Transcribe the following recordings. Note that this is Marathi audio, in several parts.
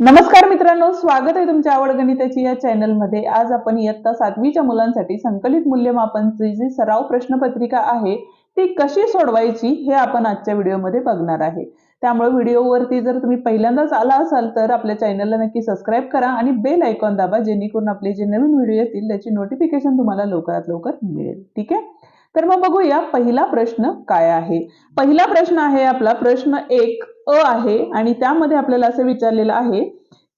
नमस्कार मित्रांनो स्वागत आहे तुमच्या आवड गणिताची या चॅनलमध्ये आज आपण इयत्ता सातवीच्या मुलांसाठी संकलित मूल्यमापनची जी सराव प्रश्नपत्रिका आहे ती कशी सोडवायची हे आपण आजच्या व्हिडिओमध्ये बघणार आहे. त्यामुळे व्हिडिओवरती जर तुम्ही पहिल्यांदाच आला असाल तर आपल्या चॅनलला नक्की सबस्क्राईब करा आणि बेल आयकॉन दाबा जेणेकरून आपले जे नवीन व्हिडिओ येतील त्याची नोटिफिकेशन तुम्हाला लवकरात लवकर मिळेल. ठीक आहे? तर मग बघूया पहिला प्रश्न काय आहे. पहिला प्रश्न आहे आपला प्रश्न एक अ आहे आणि त्यामध्ये आपल्याला असं विचारलेलं आहे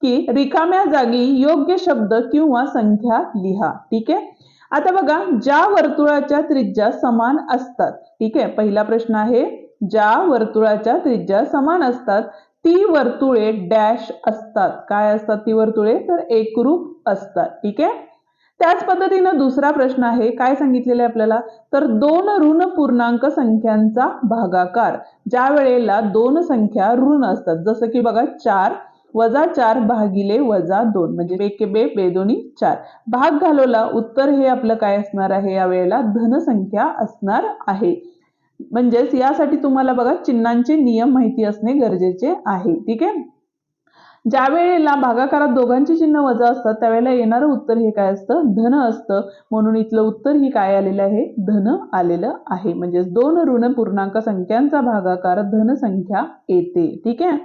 की रिकाम्या जागी योग्य शब्द किंवा संख्या लिहा. ठीक आहे? आता बघा ज्या वर्तुळाच्या त्रिज्या समान असतात ठीक आहे? पहिला प्रश्न आहे ज्या वर्तुळाच्या त्रिज्या समान असतात ती वर्तुळे डॅश असतात. काय असतात ती वर्तुळे? तर एकरूप असतात. ठीक आहे? त्याच पद्धतीनं दुसरा प्रश्न आहे काय सांगितलेलं आहे आपल्याला? तर दोन ऋण पूर्णांक संख्यांचा भागाकार. ज्या वेळेला दोन संख्या ऋण असतात जसं की बघा चार वजा चार भागिले वजा दोन म्हणजे बेके बे बेदोनी चार. भाग घालवला उत्तर हे आपलं काय असणार आहे? या वेळेला धनसंख्या असणार आहे. म्हणजेच यासाठी तुम्हाला बघा चिन्हांचे नियम माहिती असणे गरजेचे आहे. ठीक आहे? ज्या वेळेला भागाकारात दोघांची चिन्ह वजा असतात त्यावेळेला येणारं उत्तर हे काय असतं? धन असतं. म्हणून इथलं उत्तर ही काय आलेलं आहे? धन आलेलं आहे. म्हणजे दोन ऋण पूर्णांक संख्यांचा भागाकार धन संख्या येते. ठीक आहे?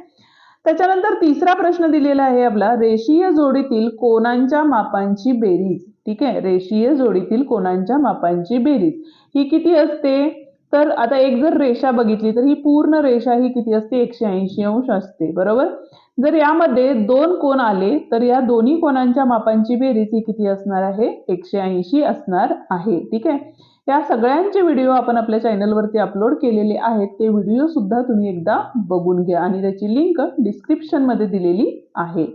त्याच्यानंतर तिसरा प्रश्न दिलेला आहे आपला. रेषीय जोडीतील कोणांच्या मापांची बेरीज. ठीक आहे? रेषीय जोडीतील कोणांच्या मापांची बेरीज. ही किती असते? तर आता एक जर रेषा बघितली तर ही पूर्ण रेषा ही किती असते? एकशे ऐंशी अंश असते. बरोबर? जर यामध्ये दोन कोण आले तर या दोन्ही कोणांच्या मापांची बेरीज ही किती असणार आहे? एकशे ऐंशी असणार आहे. ठीक आहे? या सगळ्यांचे व्हिडिओ आपण आपल्या चॅनलवरती अपलोड केलेले आहेत. ते व्हिडिओ सुद्धा तुम्ही एकदा बघून घ्या आणि त्याची लिंक डिस्क्रिप्शनमध्ये दिलेली आहे.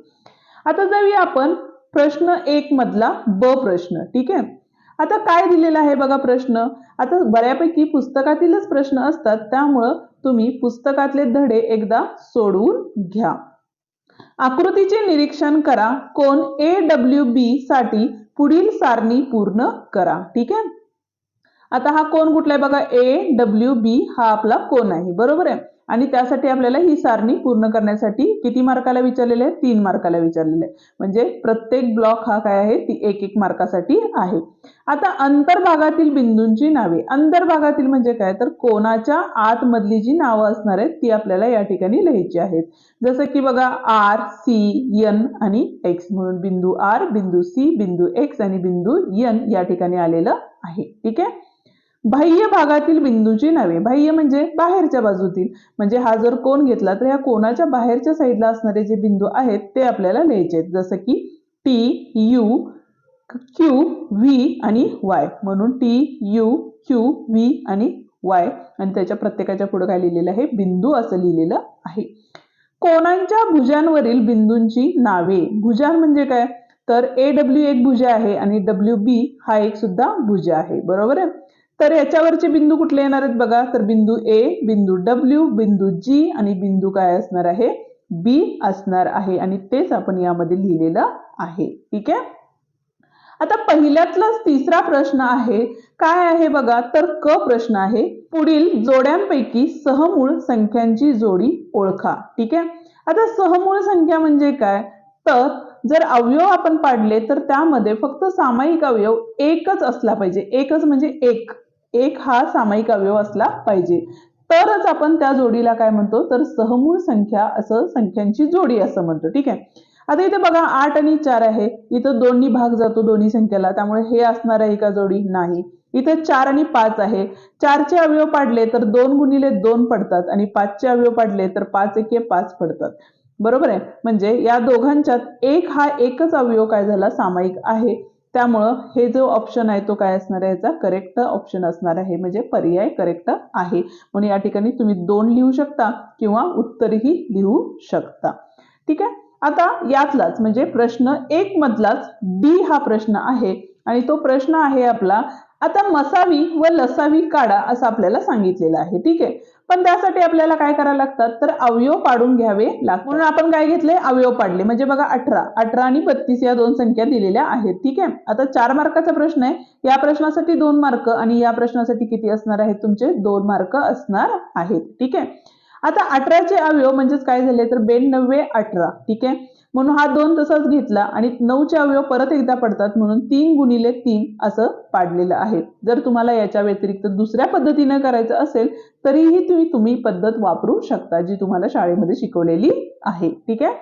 आता जाऊया आपण प्रश्न एक मधला ब प्रश्न. ठीक आहे? आता काय दिलेला आहे बघा प्रश्न? आता बऱ्यापैकी पुस्तकातीलच प्रश्न असतात त्यामुळं तुम्ही पुस्तकातले धडे एकदा सोडवून घ्या. आकृतीचे निरीक्षण करा कोण ए डब्ल्यू बी साठी पुढील सारणी पूर्ण करा ठीक आहे? आता हा कोण कुठला आहे बघा? ए डब्ल्यू बी हा आपला कोण आहे. बरोबर आहे? आणि त्यासाठी आपल्याला ही सारणी पूर्ण करण्यासाठी किती मार्काला विचारलेले? आहे तीन मार्काला विचारलेले. आहे म्हणजे प्रत्येक ब्लॉक हा काय आहे? ती एक एक मार्कासाठी आहे. आता अंतर्भागातील बिंदूंची नावे. अंतर्भागातील म्हणजे काय? तर कोणाच्या आतमधली जी नावं असणार आहेत ती आपल्याला या ठिकाणी लिहायची आहेत. जसं की बघा आर सी एन आणि एक्स म्हणून बिंदू आर बिंदू सी बिंदू एक्स आणि बिंदू एन या ठिकाणी आलेलं आहे. ठीक आहे? बाह्य भागातील बिंदूची नावे बाह्य म्हणजे बाहेरच्या बाजूतील. म्हणजे हा जर कोण घेतला तर ह्या कोणाच्या बाहेरच्या साईडला असणारे जे बिंदू आहेत ते आपल्याला लिहायचे आहेत. जसं की टी यू क्यू व्ही आणि वाय म्हणून टी यू क्यू व्ही आणि वाय आणि त्याच्या प्रत्येकाच्या पुढे काय लिहिलेलं आहे? बिंदू असं लिहिलेलं आहे. कोणांच्या भुजांवरील बिंदूंची नावे. भुजान म्हणजे काय? तर ए डब्ल्यू एक भुजा आहे आणि डब्ल्यू बी हा एक सुद्धा भुजा आहे. बरोबर आहे? तर याच्यावरचे बिंदू कुठले येणार आहेत बघा? तर बिंदू ए बिंदू डब्ल्यू बिंदू जी आणि बिंदू काय असणार आहे? बी असणार आहे आणि तेच आपण यामध्ये लिहिलेलं आहे. ठीक आहे? आता पहिल्यातलाच तिसरा प्रश्न आहे. काय आहे बघा? तर क प्रश्न आहे. पुढील जोड्यांपैकी सहमूळ संख्यांची जोडी ओळखा. ठीक आहे? आता सहमूळ संख्या म्हणजे काय? तर जर अवयव आपण पाडले तर त्यामध्ये फक्त सामायिक अवयव एकच असला पाहिजे. एकच म्हणजे एक. एक हा सामायिक अवयव असला पाहिजे. तरच आपण त्या जोडीला काय म्हणतो? तर सहमूळ संख्या असं संख्यांची जोडी असं म्हणतो. ठीक आहे? आता इथे बघा आठ आणि चार आहे. इथं दोन्ही भाग जातो दोन्ही संख्येला. त्यामुळे हे असणार आहे का जोडी? नाही. इथं चार आणि पाच आहे. चारचे अवयव पाडले तर दोन गुणिले दोन पडतात आणि पाचचे अवयव पाडले तर पाच एके पाच पडतात. बरोबर आहे? म्हणजे या दोघांच्यात एक हा एकच अवयव काय झाला? सामायिक आहे. त्यामुळं हे जो ऑप्शन आहे तो काय असणार आहे? याचा करेक्ट ऑप्शन असणार आहे. म्हणजे पर्याय करेक्ट आहे. म्हणून या ठिकाणी तुम्ही दोन लिहू शकता किंवा उत्तरही लिहू शकता. ठीक आहे? आता यातलाच म्हणजे प्रश्न एक मधलाच डी हा प्रश्न आहे. आणि तो प्रश्न आहे आपला आता मसावी व लसावी काढा असं आपल्याला सांगितलेलं आहे. ठीक आहे? पण त्यासाठी आपल्याला काय करायला लागतात? तर अवयव पाडून घ्यावे लागतात. म्हणून आपण काय घेतले अवयव पाडले. म्हणजे बघा अठरा. अठरा आणि बत्तीस या दोन संख्या दिलेल्या आहेत. ठीक आहे? आता चार मार्काचा प्रश्न आहे. या प्रश्नासाठी दोन मार्क आणि या प्रश्नासाठी किती असणार आहेत? तुमचे दोन मार्क असणार आहेत. ठीक आहे? आता अठराचे अवयव म्हणजेच काय झाले? तर बेनव्वे अठरा. ठीक आहे? म्हणून हा दोन तसाच घेतला आणि नऊचे अवयव परत एकदा पडतात म्हणून तीन गुणिले तीन असं पाडलेलं आहे. जर तुम्हाला याच्या व्यतिरिक्त दुसऱ्या पद्धतीनं करायचं असेल तरीही तुम्ही तुम्ही पद्धत वापरू शकता जी तुम्हाला शाळेमध्ये शिकवलेली आहे. ठीक आहे?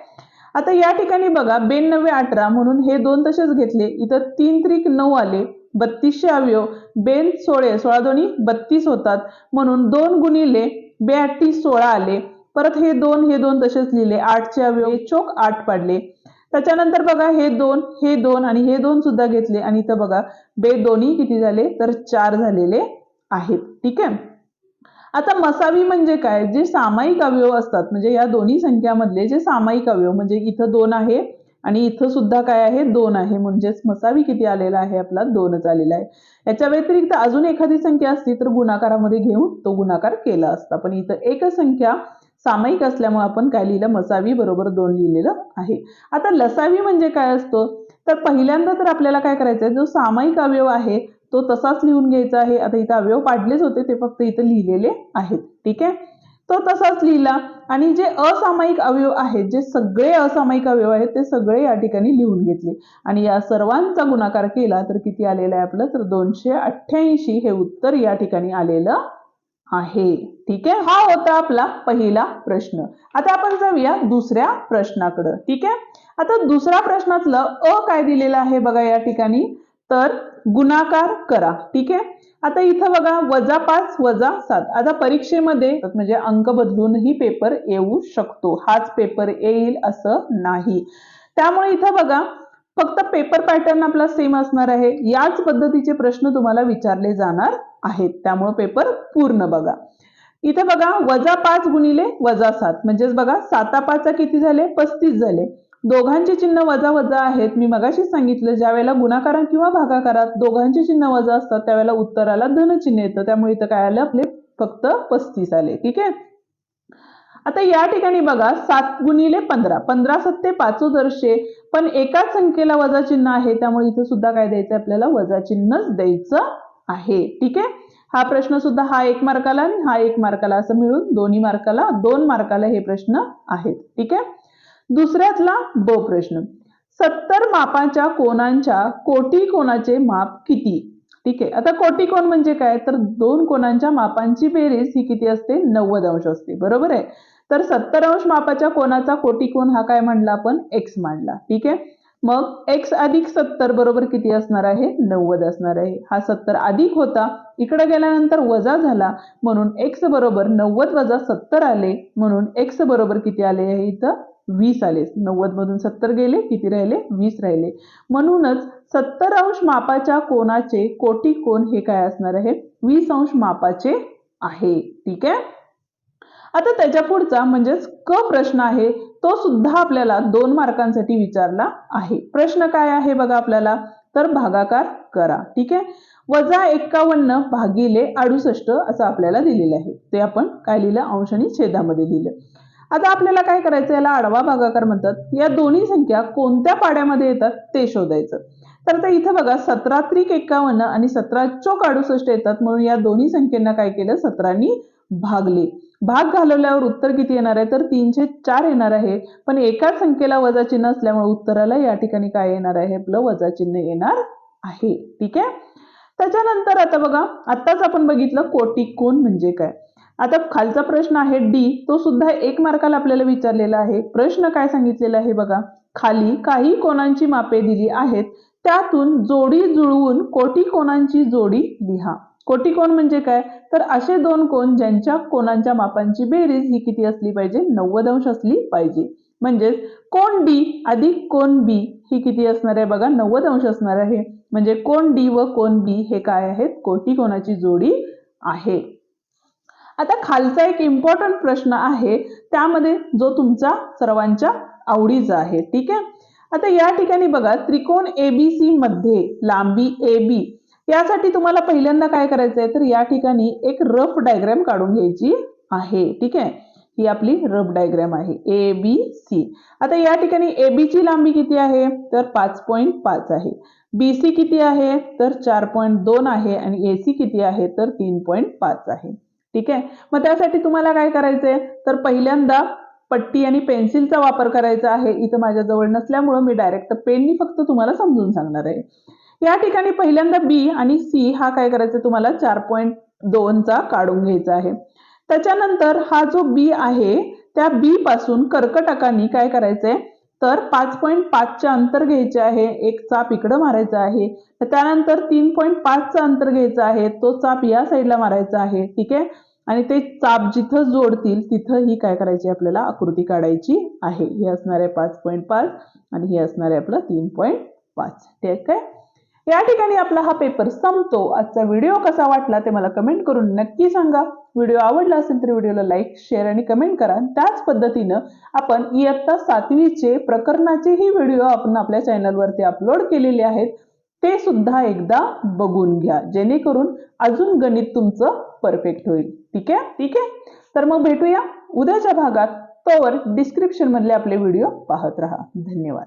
आता या ठिकाणी बघा बेन नव्वे अठरा म्हणून हे दोन तसेच घेतले. इथं तीन त्रिक नऊ आले बत्तीसशे अवयव. बेन सोळे सोळा दोन्ही बत्तीस होतात. म्हणून दोन गुणिले बेअट्टी सोळा आले. परत हे दोन हे दोन तसेच लिहिले. आठचे अवयव चोक आठ पाडले. त्याच्यानंतर बघा हे दोन हे दोन आणि हे दोन सुद्धा घेतले. आणि इथं बघा बे दोन्ही किती झाले? तर चार झालेले आहेत. ठीक आहे? आता मसावी म्हणजे काय? जे सामायिक अवयव असतात म्हणजे या दोन्ही संख्यामधले जे सामायिक अवयव म्हणजे इथं दोन आहे आणि इथं सुद्धा काय आहे? दोन आहे. म्हणजेच मसावी किती आलेला आहे? आपला दोनच आलेला आहे. याच्या व्यतिरिक्त अजून एखादी संख्या असती तर गुणाकारामध्ये घेऊन तो गुणाकार केला असता. पण इथं एकच संख्या सामायिक असल्यामुळे आपण काय लिहिलं? मसावी बरोबर दोन लिहिलेलं आहे. आता लसावी म्हणजे काय असतो? तर पहिल्यांदा तर आपल्याला काय करायचं आहे जो सामायिक अवयव आहे तो तसाच लिहून घ्यायचा आहे. आता इथं अवयव पाडलेच होते ते फक्त इथं लिहिलेले आहेत. ठीक आहे? तो तसाच लिहिला आणि जे असामायिक अवयव आहेत जे सगळे असामायिक अवयव आहेत ते सगळे या ठिकाणी लिहून घेतले. आणि या सर्वांचा गुणाकार केला तर किती आलेला आहे आपलं? तर दोनशे अठ्ठ्याऐंशी हे उत्तर या ठिकाणी आलेलं आहे. ठीक आहे? हा होता आपला पहिला प्रश्न. आता आपण जाऊया दुसऱ्या प्रश्नाकडं. ठीक आहे? आता दुसऱ्या प्रश्नातलं अ काय दिलेलं आहे बघा या ठिकाणी? तर गुणाकार करा. ठीक आहे? आता इथं बघा वजा पाच वजा सात. आता परीक्षेमध्ये म्हणजे अंक बदलूनही पेपर येऊ शकतो. हाच पेपर येईल असं नाही. त्यामुळे इथं बघा फक्त पेपर पॅटर्न आपला सेम असणार आहे. याच पद्धतीचे प्रश्न तुम्हाला विचारले जाणार आहेत. त्यामुळे पेपर पूर्ण बघा. इथे बघा वजा पाच गुणिले वजा सात. म्हणजेच बघा साता पाचा किती झाले? पस्तीस झाले. दोघांचे चिन्ह वजा वजा आहेत. मी मगाशी सांगितलं ज्या वेळेला गुणाकारात किंवा भागाकारात दोघांचे चिन्ह वजा असतात त्यावेळेला उत्तराला धनचिन्ह येतं. त्यामुळे इथं काय आलं? आपले फक्त पस्तीस आले. ठीक आहे? आता या ठिकाणी बघा सात गुणिले पंधरा. पंधरा सत्ते पाचोदर्शे पण एकाच संख्येला वजा चिन्ह आहे त्यामुळे इथं सुद्धा काय द्यायचं आपल्याला वजा चिन्हच द्यायचं आहे. ठीक आहे? हा प्रश्न सुद्धा हा एक मार्काला आणि हा एक मार्काला असं मिळून दोन्ही मार्काला दोन मार्काला हे प्रश्न आहेत. ठीक आहे? दुसऱ्यातला ब प्रश्न. सत्तर मापाच्या कोणांच्या कोटी कोणाचे माप किती? ठीक आहे. आता कोटी कोण म्हणजे काय? तर दोन कोणांच्या मापांची बेरीज ही किती असते? नव्वद अंश असते. बरोबर आहे? तर सत्तर अंश मापाच्या कोणाचा कोटी कोण हा काय म्हणला आपण? एक्स मांडला. ठीक आहे? मग एक्स अधिक सत्तर बरोबर किती असणार आहे? नव्वद असणार आहे. हा सत्तर अधिक होता इकडे गेल्यानंतर वजा झाला म्हणून एक्स बरोबर नव्वद वजा सत्तर आले म्हणून एक्स बरोबर किती आले आहे? इथं वीस आले. नव्वद मधून सत्तर गेले किती राहिले? वीस राहिले. म्हणूनच सत्तर अंश मापाच्या कोणाचे कोटी कोण हे काय असणार आहे? वीस अंश मापाचे आहे. ठीक आहे? आता त्याच्या पुढचा म्हणजेच क प्रश्न आहे तो सुद्धा आपल्याला दोन मार्कांसाठी विचारला आहे. प्रश्न काय आहे बघा आपल्याला? तर भागाकार करा ठीक आहे? वजा एक्कावन्न भागिले अडुसष्ट असं आपल्याला दिलेलं आहे. ते आपण काय लिहिलं? अंश आणि छेदामध्ये लिहिलं. आता आपल्याला काय करायचं? याला आडवा भागाकार म्हणतात. या दोन्ही संख्या कोणत्या पाड्यामध्ये येतात? ते शोधायचं. तर आता इथं बघा सतरा त्रिक एक्कावन्न आणि सतरा चोक अडुसष्ट येतात. म्हणून या दोन्ही संख्येना काय केलं? सतरानी भागले. भाग घालवल्यावर उत्तर किती येणार आहे? तर तीनशे चार येणार आहे. पण एकाच संख्येला वजा चिन्ह असल्यामुळे उत्तराला या ठिकाणी काय येणार आहे? आपलं वजा चिन्ह येणार आहे. ठीक आहे? त्याच्यानंतर आता बघा आत्ताच आपण बघितलं कोटी कोण म्हणजे काय. आता खालचा प्रश्न आहे डी. तो सुद्धा एक मार्काला आपल्याला विचारलेला आहे. प्रश्न काय सांगितलेला आहे बघा. खाली काही कोणांची मापे दिली आहेत. त्यातून जोडी जुळवून कोटी कोणांची जोडी लिहा. कोटी कोण म्हणजे काय? तर असे दोन कोण ज्यांच्या कोणांच्या मापांची बेरीज ही किती असली पाहिजे? नव्वद अंश असली पाहिजे. म्हणजेच कोण डी अधिक कोण बी ही किती असणार आहे बघा? नव्वद अंश असणार आहे. म्हणजे कोण डी व कोण बी हे काय आहेत? कोटी कोणाची जोडी आहे. आता खालचा एक इम्पॉर्टंट प्रश्न आहे. त्यामध्ये जो तुमचा सर्वांच्या आवडीचा आहे. ठीक आहे? आता या ठिकाणी बघा त्रिकोण एबीसी मध्ये लांबी ए बी यासाठी तुम्हाला पहिल्यांदा काय करायचं आहे तर या ठिकाणी एक रफ डायग्रॅम काढून घ्यायची आहे. ठीक आहे? ही आपली रफ डायग्रॅम आहे. ए बी सी आता या ठिकाणी ए बीची लांबी किती आहे? तर पाच पॉईंट पाच आहे. बी सी किती आहे? तर चार पॉईंट दोन आहे. आणि ए सी किती आहे? तर तीन पॉईंट पाच आहे. ठीक आहे? मग त्यासाठी तुम्हाला काय करायचंय? तर पहिल्यांदा पट्टी आणि पेन्सिलचा वापर करायचा आहे. इथं माझ्याजवळ नसल्यामुळं मी डायरेक्ट पेननी फक्त तुम्हाला समजून सांगणार आहे. या ठिकाणी पहिल्यांदा बी आणि सी हा काय करायचा तुम्हाला? चार पॉईंट दोनचा काढून घ्यायचा आहे. त्याच्यानंतर हा जो बी आहे त्या बी पासून कर्कटकांनी काय करायचंय? तर पाच पॉईंट पाचचे अंतर घ्यायचे आहे. एक चाप इकडं मारायचा आहे. तर त्यानंतर तीन पॉईंट पाचचं अंतर घ्यायचं आहे. तो चाप या साईडला मारायचा आहे. ठीक आहे? आणि ते चाप जिथं जोडतील तिथं ही काय करायची आपल्याला? आकृती काढायची आहे. हे असणार आहे पाच पॉईंट पाच आणि हे असणार आहे आपलं तीन पॉईंट पाच. ठीक आहे? या ठिकाणी आपला हा पेपर संपतो. आजचा व्हिडिओ कसा वाटला ते मला कमेंट करून नक्की सांगा. व्हिडिओ आवडला असेल तर व्हिडिओला लाईक शेअर आणि कमेंट करा. त्याच पद्धतीनं आपण इयत्ता सातवीचे प्रकरणाचेही व्हिडिओ आपण आपल्या चॅनलवरती अपलोड केलेले आहेत. ते सुद्धा एकदा बघून घ्या. जेणेकरून अजून गणित तुमचं परफेक्ट होईल. ठीक आहे? ठीक आहे? तर मग भेटूया उद्याच्या भागात. तोवर डिस्क्रिप्शनमधले आपले व्हिडिओ पाहत राहा. धन्यवाद.